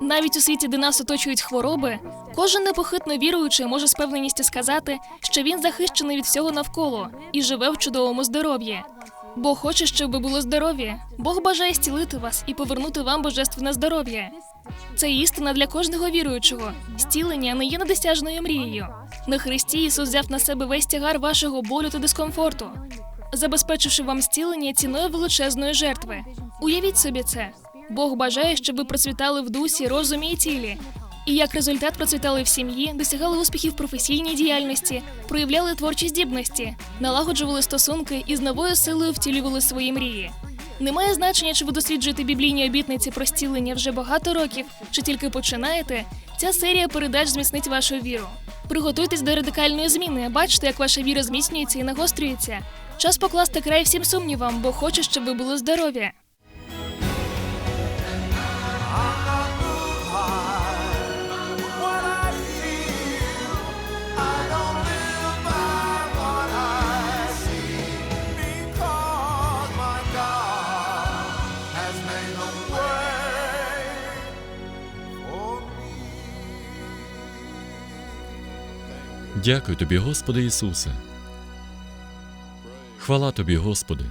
Навіть у світі, де нас оточують хвороби, кожен непохитно віруючий може з певненістю сказати, що він захищений від всього навколо і живе в чудовому здоров'ї. Бог хоче, щоб ви було здорові. Бог бажає зцілити вас і повернути вам божественне здоров'я. Це істина для кожного віруючого. Зцілення не є недосяжною мрією. На Христі Ісус взяв на себе весь тягар вашого болю та дискомфорту, забезпечивши вам зцілення ціною величезної жертви. Уявіть собі це. Бог бажає, щоб ви процвітали в дусі, розумі і тілі. І як результат процвітали в сім'ї, досягали успіхів в професійній діяльності, проявляли творчі здібності, налагоджували стосунки і з новою силою втілювали свої мрії. Немає значення, чи ви досліджуєте біблійні обітниці про зцілення вже багато років, чи тільки починаєте. Ця серія передач зміцнить вашу віру. Приготуйтесь до радикальної зміни. Бачите, як ваша віра зміцнюється і нагострюється. Час покласти край всім сумнівам, бо хоче, щоб ви були здорові. Дякую тобі, Господи Ісусе. Хвала тобі, Господи.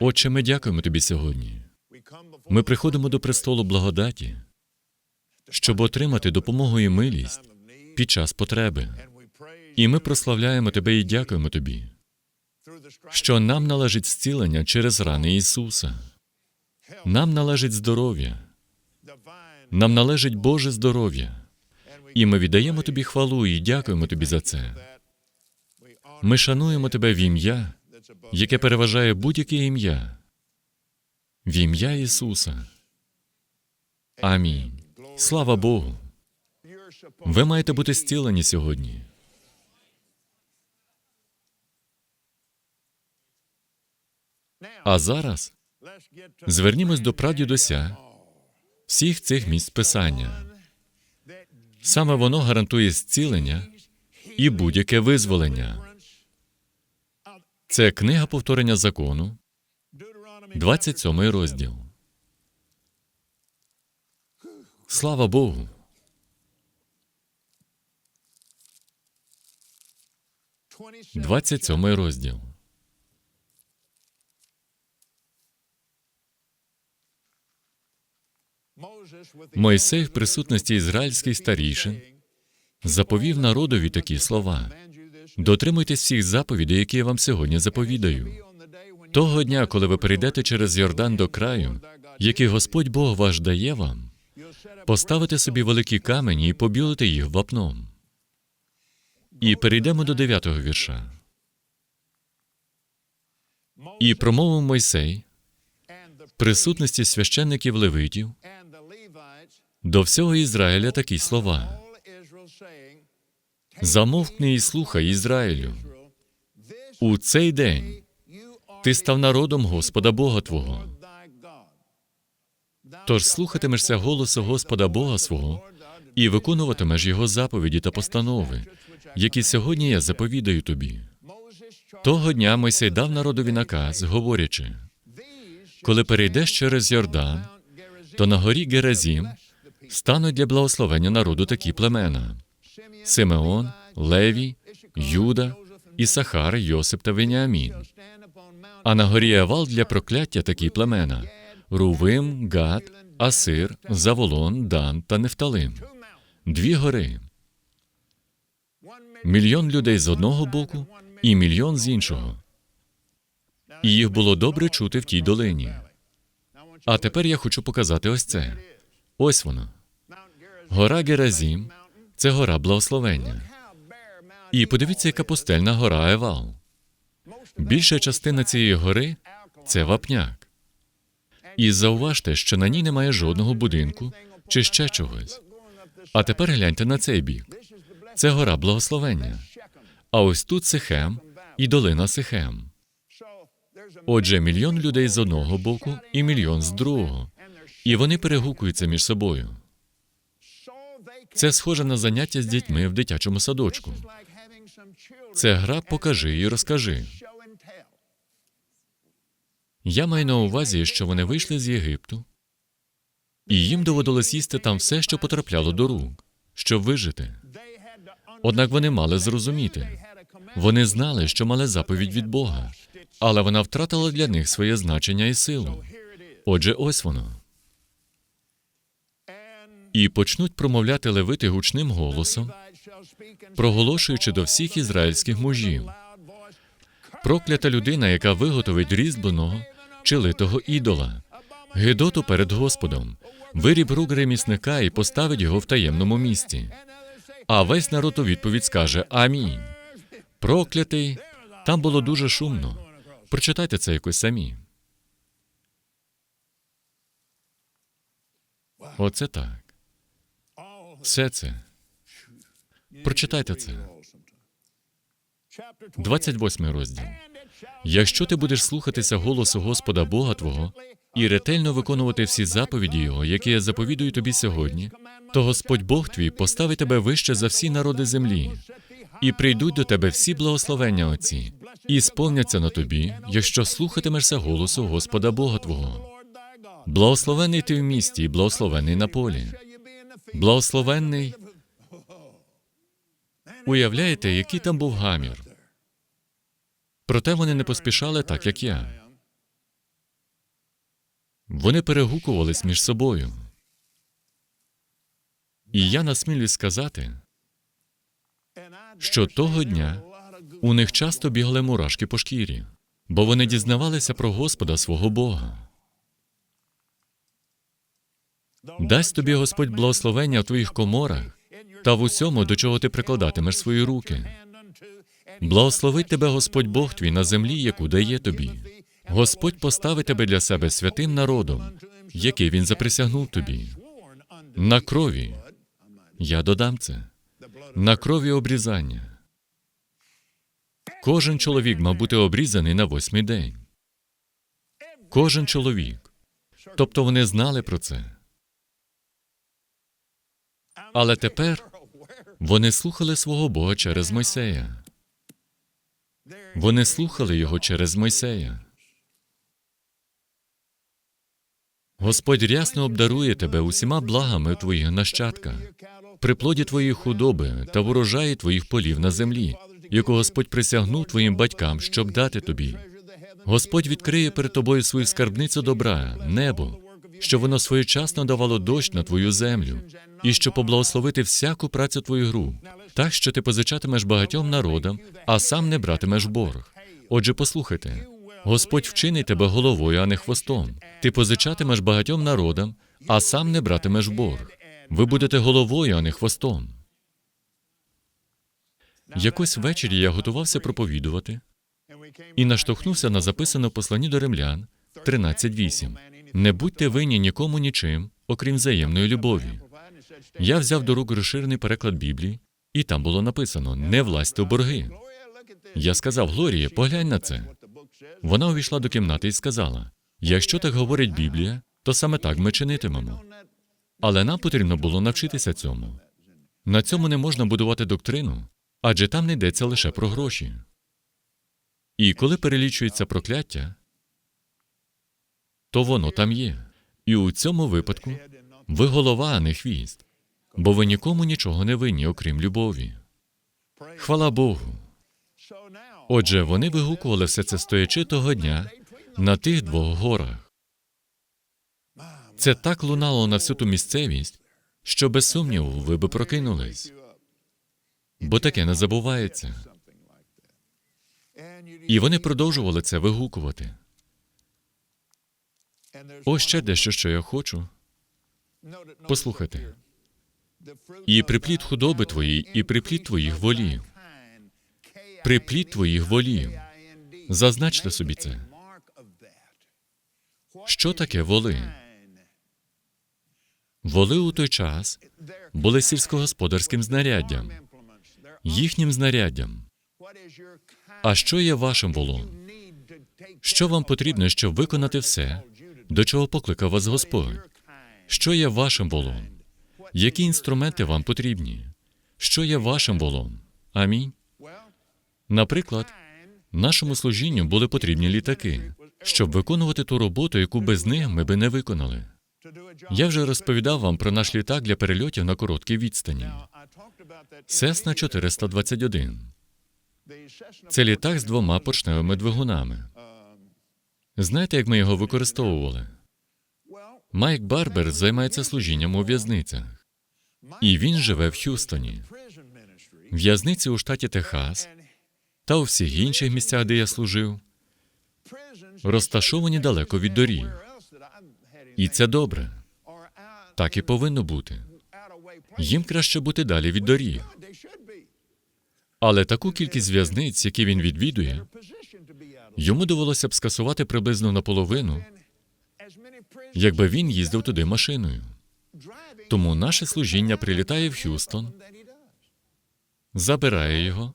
Отче, ми дякуємо тобі сьогодні. Ми приходимо до престолу благодаті, щоб отримати допомогу і милість під час потреби. І ми прославляємо тебе і дякуємо тобі, що нам належить зцілення через рани Ісуса. Нам належить здоров'я, нам належить Боже здоров'я. І ми віддаємо тобі хвалу і дякуємо тобі за це. Ми шануємо тебе в ім'я, яке переважає будь-яке ім'я. В ім'я Ісуса. Амінь. Слава Богу. Ви маєте бути зцілені сьогодні. А зараз звернімось до прадідуся всіх цих місць писання. Саме воно гарантує зцілення і будь-яке визволення. Це книга повторення закону, 27 розділ. Слава Богу. Двадцять сьомий розділ. Мойсей в присутності ізраїльських старішин заповів народові такі слова: дотримуйтесь всіх заповідей, які я вам сьогодні заповідаю. Того дня, коли ви перейдете через Йордан до краю, який Господь Бог ваш дає вам, поставите собі великі камені і побілите їх вапном. І перейдемо до дев'ятого вірша. І промовив Мойсей в присутності священників левитів до всього Ізраїля такі слова: Замовкни і слухай, Ізраїлю. У цей день ти став народом Господа Бога Твого. Тож слухатимешся голосу Господа Бога свого і виконуватимеш Його заповіді та постанови, які сьогодні я заповідаю тобі. Того дня Мойсей дав народові наказ, говорячи: коли перейдеш через Йордан, то на горі Геразім стануть для благословення народу такі племена: Симеон, Левій, Юда, Ісахар, Йосип та Веніамін. А на горі Авал для прокляття такі племена: Рувим, Гад, Асир, Заволон, Дан та Нефталим. Дві гори. Мільйон людей з одного боку і мільйон з іншого. І їх було добре чути в тій долині. А тепер я хочу показати ось це. Ось воно. Гора Геразім це гора благословення. І подивіться, яка пустельна гора Евал. Більша частина цієї гори це вапняк. І зауважте, що на ній немає жодного будинку чи ще чогось. А тепер гляньте на цей бік. Це гора благословення. А ось тут Сихем і долина Сихем. Отже, мільйон людей з одного боку і мільйон з другого. І вони перегукуються між собою. Це схоже на заняття з дітьми в дитячому садочку. Це гра покажи і розкажи. Я маю на увазі, що вони вийшли з Єгипту, І їм доводилось їсти там все, що потрапляло до рук, щоб вижити. Однак вони мали зрозуміти. Вони знали, що мали заповідь від Бога, але вона втратила для них своє значення і силу. Отже, ось воно. І почнуть промовляти левити гучним голосом, проголошуючи до всіх ізраїльських мужів. Проклята людина, яка виготовить різьбленого чи литого ідола, гидоту перед Господом, виріб рук ремісника і поставить його в таємному місці. А весь народ у відповідь скаже Амінь. Проклятий. Там було дуже шумно. Прочитайте це якось самі. Оце так. Все це. Прочитайте це. 28 розділ. Якщо ти будеш слухатися голосу Господа Бога Твого і ретельно виконувати всі заповіді Його, які я заповідую тобі сьогодні, то Господь Бог твій поставить тебе вище за всі народи землі, і прийдуть до тебе всі благословення Отці, і сповняться на тобі, якщо слухатимешся голосу Господа Бога Твого. Благословений ти в місті, і благословений на полі. Благословенний. Уявляєте, який там був гамір. Проте вони не поспішали так, як я. Вони перегукувались між собою. І я насмілюсь сказати, що того дня у них часто бігали мурашки по шкірі, бо вони дізнавалися про Господа свого Бога. Дасть тобі Господь благословення в твоїх коморах та в усьому, до чого ти прикладатимеш свої руки. Благословить тебе Господь Бог твій на землі, яку дає тобі. Господь поставить тебе для себе святим народом, який він заприсягнув тобі. На крові. Я додам це. На крові обрізання. Кожен чоловік мав бути обрізаний на восьмий день. Кожен чоловік. Тобто вони знали про це. Але тепер вони слухали свого Бога через Мойсея. Вони слухали його через Мойсея. Господь рясно обдарує тебе усіма благами твоїх нащадках, при плоді твоєї худоби та в урожаї твоїх полів на землі, яку Господь присягнув твоїм батькам, щоб дати тобі. Господь відкриє перед тобою свою скарбницю добра, небо, щоб воно своєчасно давало дощ на твою землю, і щоб поблагословити всяку працю твою рук, так що ти позичатимеш багатьом народам, а сам не братимеш борг. Отже, послухайте, Господь вчинить тебе головою, а не хвостом. Ти позичатимеш багатьом народам, а сам не братимеш борг. Ви будете головою, а не хвостом. Якось ввечері я готувався проповідувати і наштовхнувся на записане в посланні до римлян 13.8. Не будьте винні нікому нічим, окрім взаємної любові. Я взяв до рук розширений переклад Біблії, і там було написано: не влазьте у борги. Я сказав, Глорія, поглянь на це. Вона увійшла до кімнати і сказала: якщо так говорить Біблія, то саме так ми чинитимемо. Але нам потрібно було навчитися цьому. На цьому не можна будувати доктрину, адже там не йдеться лише про гроші. І коли перелічується прокляття, то воно там є. І у цьому випадку ви голова, а не хвіст, бо ви нікому нічого не винні, окрім любові. Хвала Богу. Отже, вони вигукували все це стоячи того дня на тих двох горах. Це так лунало на всю ту місцевість, що без сумніву ви би прокинулись, бо таке не забувається. І вони продовжували це вигукувати. Ось ще дещо, що я хочу. Послухайте. І приплід худоби твоїй, і приплід твоїх волів. Приплід твоїх волів. Зазначте собі це. Що таке воли? Воли у той час були сільськогосподарським знаряддям, їхнім знаряддям. А що є вашим волом? Що вам потрібно, щоб виконати все, до чого покликав вас Господь? Що є вашим волом? Які інструменти вам потрібні? Що є вашим волом? Амінь. Наприклад, нашому служінню були потрібні літаки, щоб виконувати ту роботу, яку без них ми би не виконали. Я вже розповідав вам про наш літак для перельотів на короткій відстані. Сесна 421. Це літак з двома поршневими двигунами. Знаєте, як ми його використовували? Майк Барбер займається служінням у в'язницях. І він живе в Х'юстоні. В'язниці у штаті Техас та у всіх інших місцях, де я служив, розташовані далеко від доріг. І це добре. Так і повинно бути. Їм краще бути далі від доріг. Але таку кількість в'язниць, які він відвідує, йому довелося б скасувати приблизно наполовину, якби він їздив туди машиною. Тому наше служіння прилітає в Х'юстон, забирає його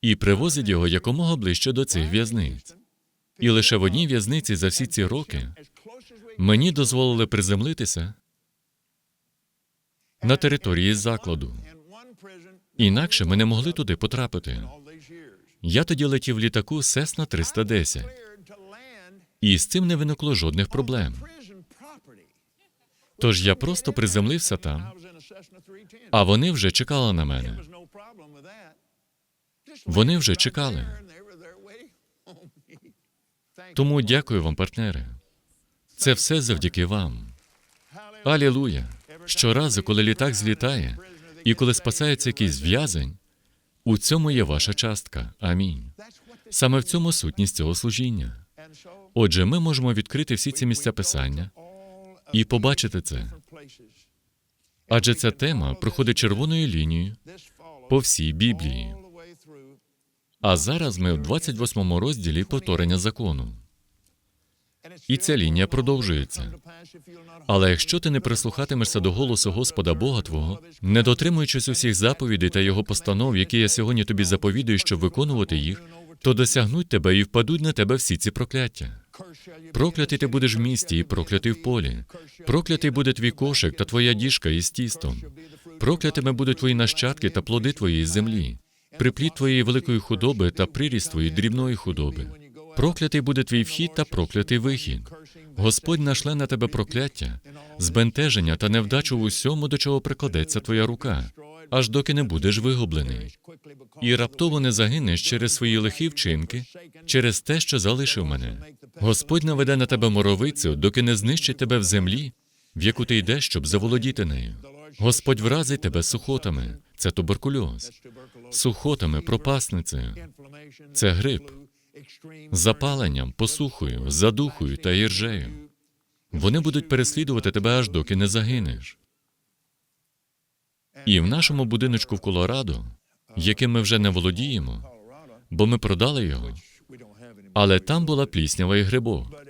і привозить його якомога ближче до цих в'язниць. І лише в одній в'язниці за всі ці роки мені дозволили приземлитися на території закладу. Інакше ми не могли туди потрапити. Я тоді летів літаку Сесна 310, і з цим не виникло жодних проблем. Тож я просто приземлився там, а вони вже чекали на мене. Вони вже чекали. Тому дякую вам, партнери. Це все завдяки вам. Алілуя! Щоразу, коли літак злітає, і коли спасається якийсь в'язень, у цьому є ваша частка. Амінь. Саме в цьому сутність цього служіння. Отже, ми можемо відкрити всі ці місця писання і побачити це. Адже ця тема проходить червоною лінією по всій Біблії. А зараз ми в 28 розділі повторення закону. І ця лінія продовжується. Але якщо ти не прислухатимешся до голосу Господа Бога Твого, не дотримуючись усіх заповідей та його постанов, які я сьогодні тобі заповідую, щоб виконувати їх, то досягнуть тебе і впадуть на тебе всі ці прокляття. Проклятий ти будеш в місті і проклятий в полі. Проклятий буде твій кошик та твоя діжка із тістом. Проклятими будуть твої нащадки та плоди твоєї землі, приплід твоєї великої худоби та приріст твоєї дрібної худоби. Проклятий буде твій вхід та проклятий вихід. Господь нашле на тебе прокляття, збентеження та невдачу в усьому, до чого прикладеться твоя рука, аж доки не будеш вигублений. І раптово не загинеш через свої лихі вчинки, через те, що залишив мене. Господь наведе на тебе моровицю, доки не знищить тебе в землі, в яку ти йдеш, щоб заволодіти нею. Господь вразить тебе сухотами, це туберкульоз, сухотами, пропасницею, це грип, запаленням, посухою, задухою та іржею. Вони будуть переслідувати тебе аж доки не загинеш. І в нашому будиночку в Колорадо, яким ми вже не володіємо, бо ми продали його, але там була пліснява і грибок.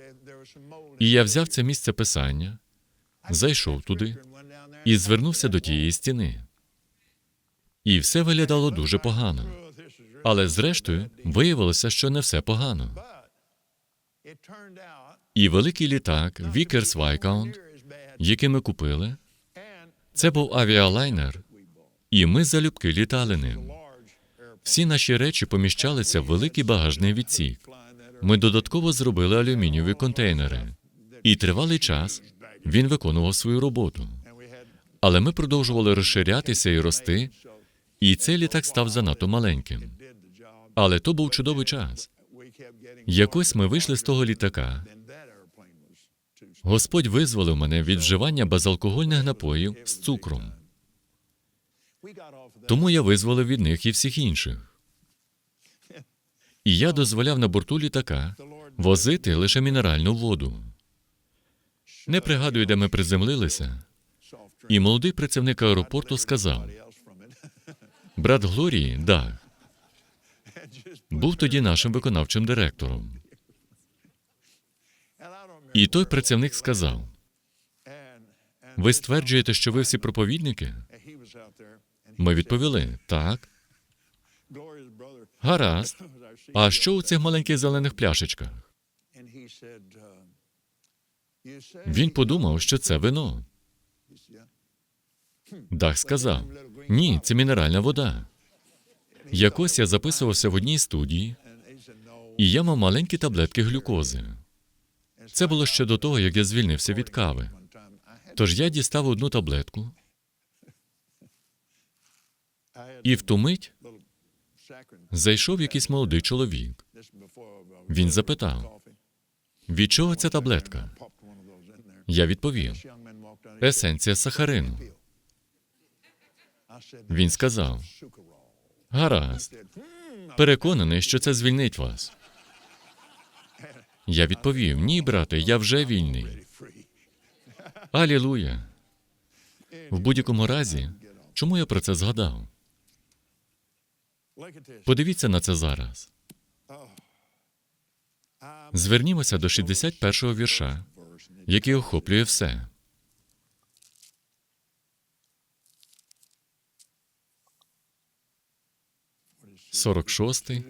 І я взяв це місце писання, зайшов туди і звернувся до тієї стіни. І все виглядало дуже погано. Але зрештою виявилося, що не все погано. І великий літак Вікерс Вайкаунт, який ми купили, це був авіалайнер, і ми залюбки літали ним. Всі наші речі поміщалися в великий багажний відсік. Ми додатково зробили алюмінієві контейнери, і тривалий час він виконував свою роботу. Але ми продовжували розширятися і рости, і цей літак став занадто маленьким. Але то був чудовий час. Якось ми вийшли з того літака. Господь визволив мене від вживання безалкогольних напоїв з цукром. Тому я визволив від них і всіх інших. І я дозволяв на борту літака возити лише мінеральну воду. Не пригадую, де ми приземлилися, і молодий працівник аеропорту сказав: брат Глорії, Даг, був тоді нашим виконавчим директором. І той працівник сказав: Ви стверджуєте, що ви всі проповідники? Ми відповіли: так. Гаразд. А що у цих маленьких зелених пляшечках? Він подумав, що це вино. Дах сказав: Ні, це мінеральна вода. Якось я записувався в одній студії, і я мав маленькі таблетки глюкози. Це було ще до того, як я звільнився від кави. Тож я дістав одну таблетку, і в ту мить зайшов якийсь молодий чоловік. Він запитав, від чого ця таблетка? Я відповів: есенція сахарину. Він сказав: гаразд, переконаний, що це звільнить вас. Я відповів: ні, брате, я вже вільний. Алілуя. В будь-якому разі, чому я про це згадав? Подивіться на це зараз. Звернімося до 61-го вірша, який охоплює все. Сорок шостий,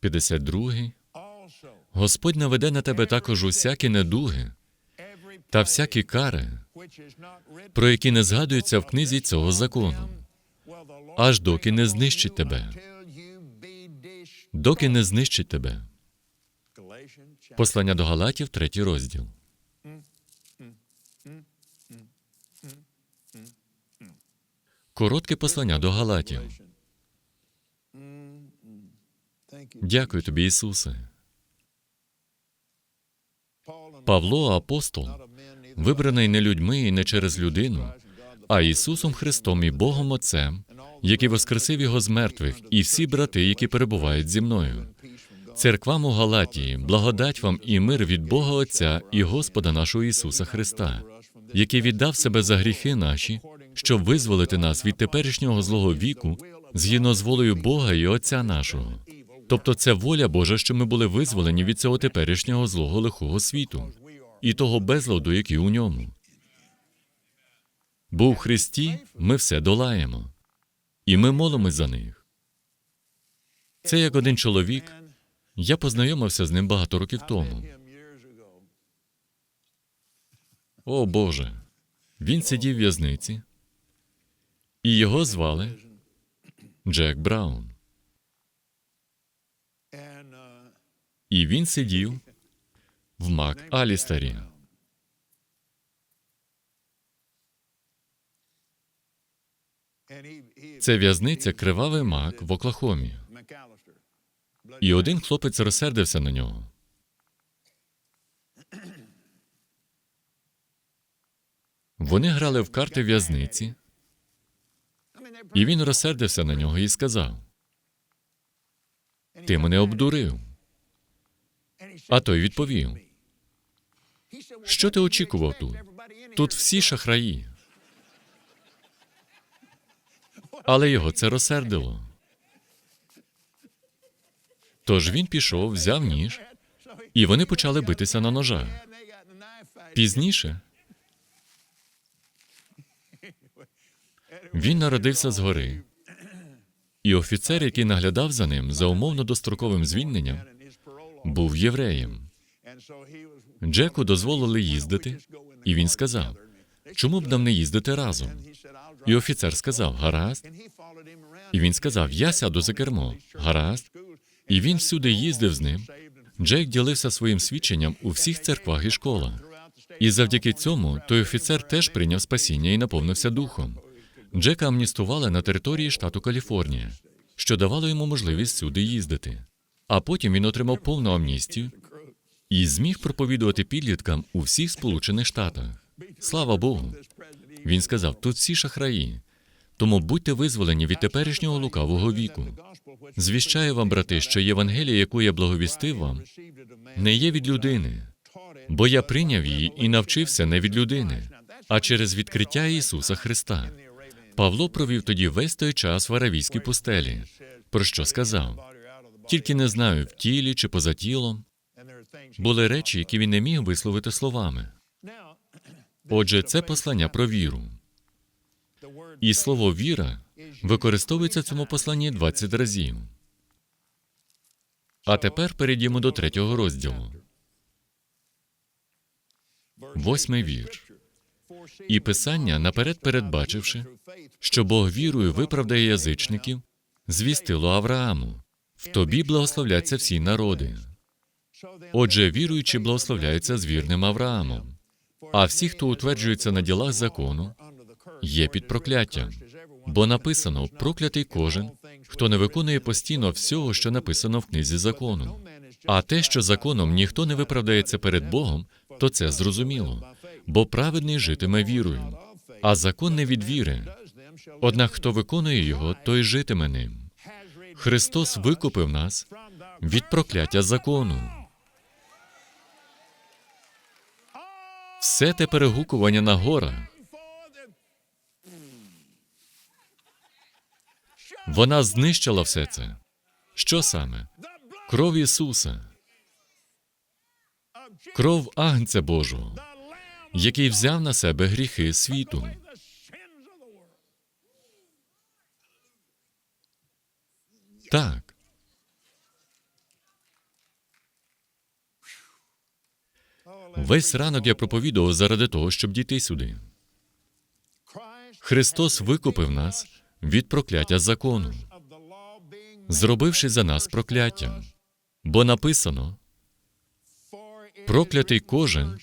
п'ятдесят другий. Господь наведе на тебе також усякі недуги та всякі кари, про які не згадуються в книзі цього закону, аж доки не знищить тебе, доки не знищить тебе. Послання до Галатів, третій розділ. Коротке послання до Галатів. Дякую тобі, Ісусе. Павло, апостол, вибраний не людьми і не через людину, а Ісусом Христом і Богом Отцем, який воскресив його з мертвих, і всі брати, які перебувають зі мною. Церквам у Галатії, благодать вам і мир від Бога Отця і Господа нашого Ісуса Христа, який віддав себе за гріхи наші, щоб визволити нас від теперішнього злого віку згідно з волею Бога і Отця нашого. Тобто це воля Божа, що ми були визволені від цього теперішнього злого лихого світу і того безладу, який у ньому. Бо у Христі ми все долаємо, і ми молимось за них. Це як один чоловік. Я познайомився з ним багато років тому. О Боже. Він сидів в в'язниці, і його звали Джек Браун. І він сидів в Мак Алістері. Це в'язниця Кривавий Мак в Оклахомі. І один хлопець розсердився на нього. Вони грали в карти в'язниці, і він розсердився на нього і сказав: Ти мене обдурив. А той відповів: Що ти очікував тут? Тут всі шахраї. Але його це розсердило. Тож він пішов, взяв ніж, і вони почали битися на ножах. Пізніше він народився згори, і офіцер, який наглядав за ним за умовно достроковим звільненням, був євреєм. Джеку дозволили їздити, і він сказав: чому б нам не їздити разом? І офіцер сказав: гаразд. І він сказав: Я сяду за кермо, гаразд. І він всюди їздив з ним. Джек ділився своїм свідченням у всіх церквах і школах. І завдяки цьому той офіцер теж прийняв спасіння і наповнився духом. Джека амністували на території штату Каліфорнія, що давало йому можливість сюди їздити. А потім він отримав повну амністію і зміг проповідувати підліткам у всіх Сполучених Штатах. Слава Богу! Він сказав: тут всі шахраї, тому будьте визволені від теперішнього лукавого віку. Звіщаю вам, брати, що Євангелія, яку я благовістив вам, не є від людини, бо я прийняв її і навчився не від людини, а через відкриття Ісуса Христа. Павло провів тоді весь той час в аравійській пустелі, про що сказав: тільки не знаю, в тілі чи поза тілом. Були речі, які він не міг висловити словами. Отже, це послання про віру. І слово віра використовується в цьому посланні 20 разів. А тепер перейдімо до третього розділу. Восьмий вірш. І писання, наперед передбачивши, що Бог вірою виправдає язичників, звістило Аврааму. В тобі благословляться всі народи. Отже, віруючі благословляються з вірним Авраамом. А всі, хто утверджується на ділах закону, є під прокляттям. Бо написано проклятий кожен, хто не виконує постійно всього, що написано в книзі закону. А те, що законом ніхто не виправдається перед Богом, то це зрозуміло, бо праведний житиме вірою, а закон не від віри. Однак хто виконує його, той житиме ним. Христос викупив нас від прокляття закону. Все те перегукування на горах. Вона знищила все це. Що саме? Кров Ісуса, кров Агнця Божого, який взяв на себе гріхи світу. Так. Весь ранок я проповідував заради того, щоб дійти сюди. Христос викупив нас від прокляття закону, зробивши за нас прокляттям. Бо написано: проклятий кожен,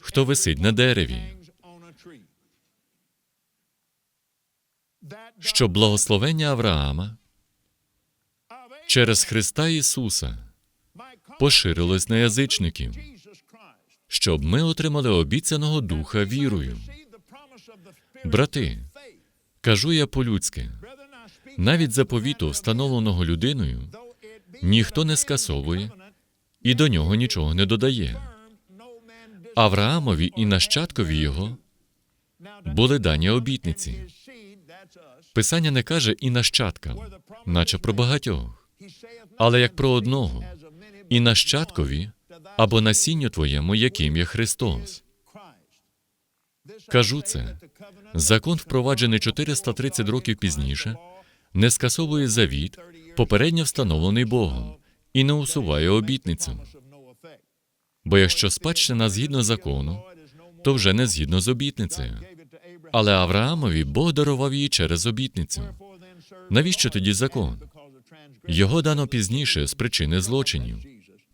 хто висить на дереві, що благословення Авраама через Христа Ісуса поширилось на язичників, щоб ми отримали обіцяного духа вірою. Брати, кажу я по-людськи, навіть заповіту, встановленого людиною, ніхто не скасовує і до нього нічого не додає. Авраамові і нащадкові його були дані обітниці. Писання не каже і нащадкам, наче про багатьох, але як про одного, і нащадкові або насінню твоєму, яким є Христос. Кажу це. Закон, впроваджений 430 років пізніше, не скасовує завіт, попередньо встановлений Богом, і не усуває обітницю. Бо якщо спадщина згідно закону, то вже не згідно з обітницею. Але Авраамові Бог дарував її через обітницю. Навіщо тоді закон? Його дано пізніше з причини злочинів,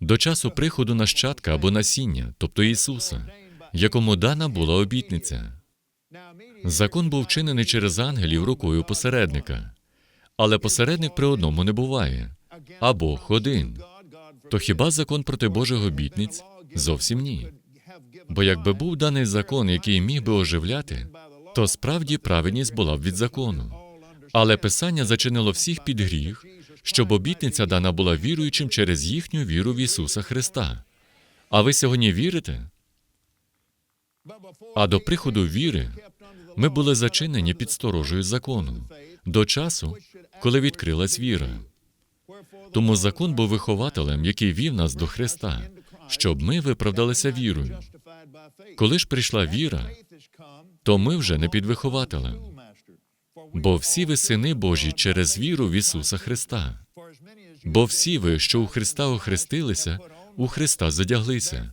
до часу приходу нащадка або насіння, тобто Ісуса, якому дана була обітниця. Закон був вчинений через ангелів рукою посередника, але посередник при одному не буває, а Бог один. То хіба закон проти Божих обітниць? Зовсім ні. Бо якби був даний закон, який міг би оживляти, то справді праведність була б від закону. Але Писання зачинило всіх під гріх, щоб обітниця дана була віруючим через їхню віру в Ісуса Христа. А ви сьогодні вірите? А до приходу віри ми були зачинені під сторожею закону до часу, коли відкрилась віра. Тому закон був вихователем, який вів нас до Христа, щоб ми виправдалися вірою. Коли ж прийшла віра, то ми вже не під вихователем, бо всі ви сини Божі через віру в Ісуса Христа. Бо всі ви, що у Христа охрестилися, у Христа задяглися.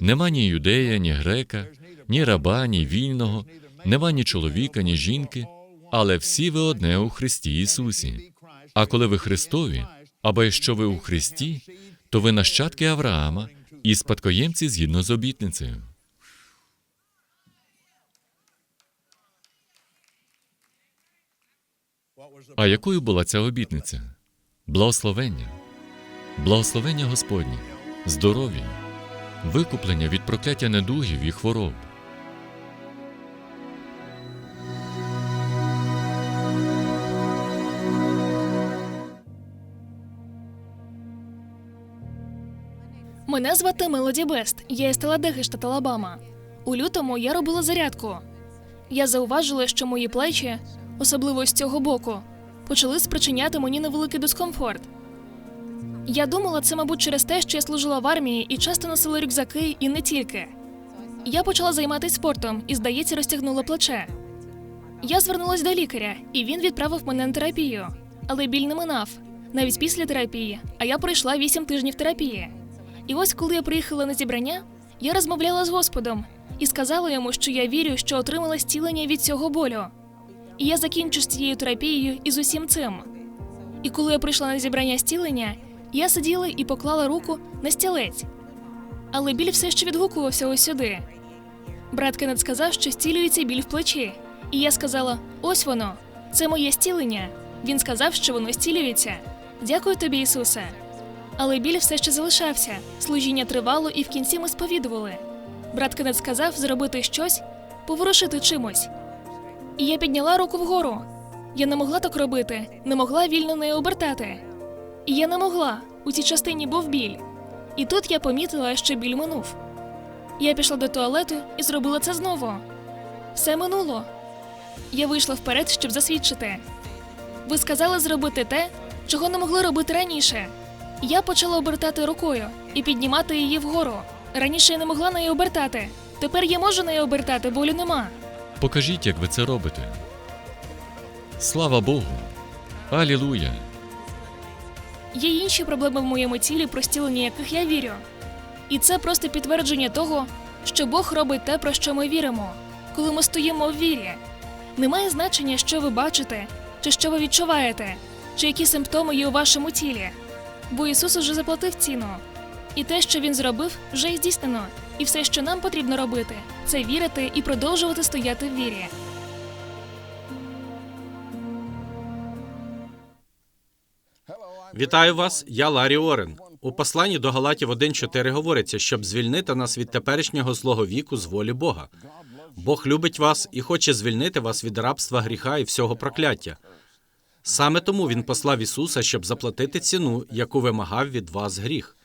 Нема ні юдея, ні грека, ні раба, ні вільного, нема ні чоловіка, ні жінки, але всі ви одне у Христі Ісусі. А коли ви Христові, або якщо ви у Христі, то ви нащадки Авраама і спадкоємці згідно з обітницею. А якою була ця обітниця? Благословення, благословення Господнє, здоров'я, викуплення від прокляття недугів і хвороб. Мене звати Мелоді Бест. Я із Таладеги, штат Алабама. У лютому я робила зарядку. Я зауважила, що мої плечі, особливо з цього боку, почали спричиняти мені невеликий дискомфорт. Я думала, це, мабуть, через те, що я служила в армії і часто носила рюкзаки, і не тільки. Я почала займатися спортом і, здається, розтягнула плече. Я звернулася до лікаря, і він відправив мене на терапію. Але біль не минав, навіть після терапії, а я пройшла 8 тижнів терапії. І ось, коли я приїхала на зібрання, я розмовляла з Господом і сказала йому, що я вірю, що отримала зцілення від цього болю. І я закінчу з цією терапією і з усім цим. І коли я прийшла на зібрання зцілення, я сиділа і поклала руку на стілець. Але біль все ще відгукувався ось сюди. Брат Кеннет сказав, що зцілюється біль в плечі. І я сказала: ось воно, це моє зцілення. Він сказав, що воно зцілюється. Дякую тобі, Ісусе. Але біль все ще залишався. Служіння тривало, і в кінці ми сповідували. Брат Кеннет сказав зробити щось, поворушити чимось. І я підняла руку вгору. Я не могла так робити, не могла вільно нею обертати. І я не могла. У цій частині був біль. І тут я помітила, що біль минув. Я пішла до туалету і зробила це знову. Все минуло. Я вийшла вперед, щоб засвідчити. Ви сказали зробити те, чого не могли робити раніше. Я почала обертати рукою і піднімати її вгору. Раніше я не могла нею обертати. Тепер я можу нею обертати, болю нема. Покажіть, як ви це робите. Слава Богу! Алілуя! Є інші проблеми в моєму тілі, про зцілення яких я вірю. І це просто підтвердження того, що Бог робить те, про що ми віримо, коли ми стоїмо в вірі. Немає значення, що ви бачите, чи що ви відчуваєте, чи які симптоми є у вашому тілі. Бо Ісус уже заплатив ціну. І те, що Він зробив, вже здійснено. І все, що нам потрібно робити, це вірити і продовжувати стояти в вірі. Вітаю вас, я Ларі Орен. У посланні до Галатів 1.4 говориться, щоб звільнити нас від теперішнього злого віку з волі Бога. Бог любить вас і хоче звільнити вас від рабства гріха і всього прокляття. Саме тому він послав Ісуса, щоб заплатити ціну, яку вимагав від вас гріх.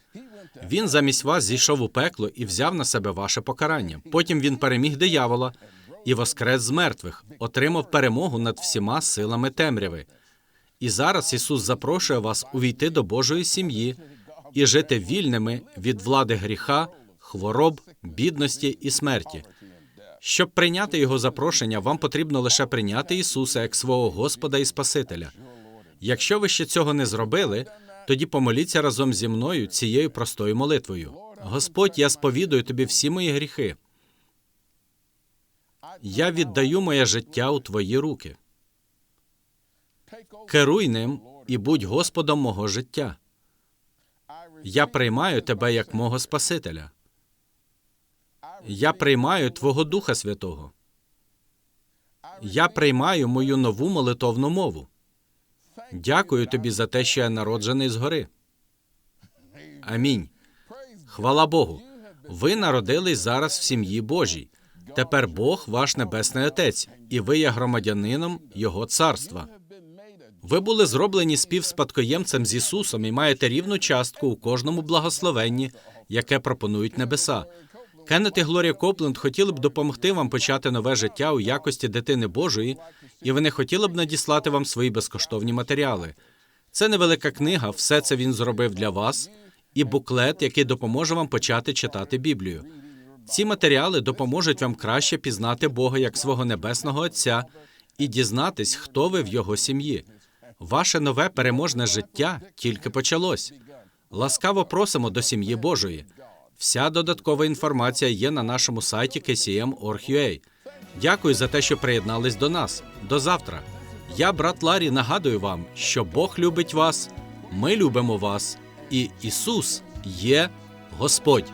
Він замість вас зійшов у пекло і взяв на себе ваше покарання. Потім він переміг диявола і воскрес з мертвих, отримав перемогу над всіма силами темряви. І зараз Ісус запрошує вас увійти до Божої сім'ї і жити вільними від влади гріха, хвороб, бідності і смерті. Щоб прийняти Його запрошення, вам потрібно лише прийняти Ісуса як свого Господа і Спасителя. Якщо ви ще цього не зробили, тоді помоліться разом зі мною цією простою молитвою. Господь, я сповідую тобі всі мої гріхи. Я віддаю моє життя у твої руки. Керуй ним і будь Господом мого життя. Я приймаю тебе як мого Спасителя. Я приймаю Твого Духа Святого. Я приймаю мою нову молитовну мову. Дякую тобі за те, що я народжений згори. Амінь. Хвала Богу. Ви народились зараз в сім'ї Божій. Тепер Бог ваш небесний Отець, і ви є громадянином Його царства. Ви були зроблені співспадкоємцем з Ісусом і маєте рівну частку у кожному благословенні, яке пропонують небеса. Кеннет і Глорія Копленд хотіли б допомогти вам почати нове життя у якості дитини Божої, і вони хотіли б надіслати вам свої безкоштовні матеріали. Це невелика книга, все це він зробив для вас, і буклет, який допоможе вам почати читати Біблію. Ці матеріали допоможуть вам краще пізнати Бога як свого небесного Отця і дізнатись, хто ви в його сім'ї. Ваше нове переможне життя тільки почалось. Ласкаво просимо до сім'ї Божої. Вся додаткова інформація є на нашому сайті kcm.org.ua. Дякую за те, що приєднались до нас. До завтра. Я, брат Ларі, нагадую вам, що Бог любить вас, ми любимо вас, і Ісус є Господь.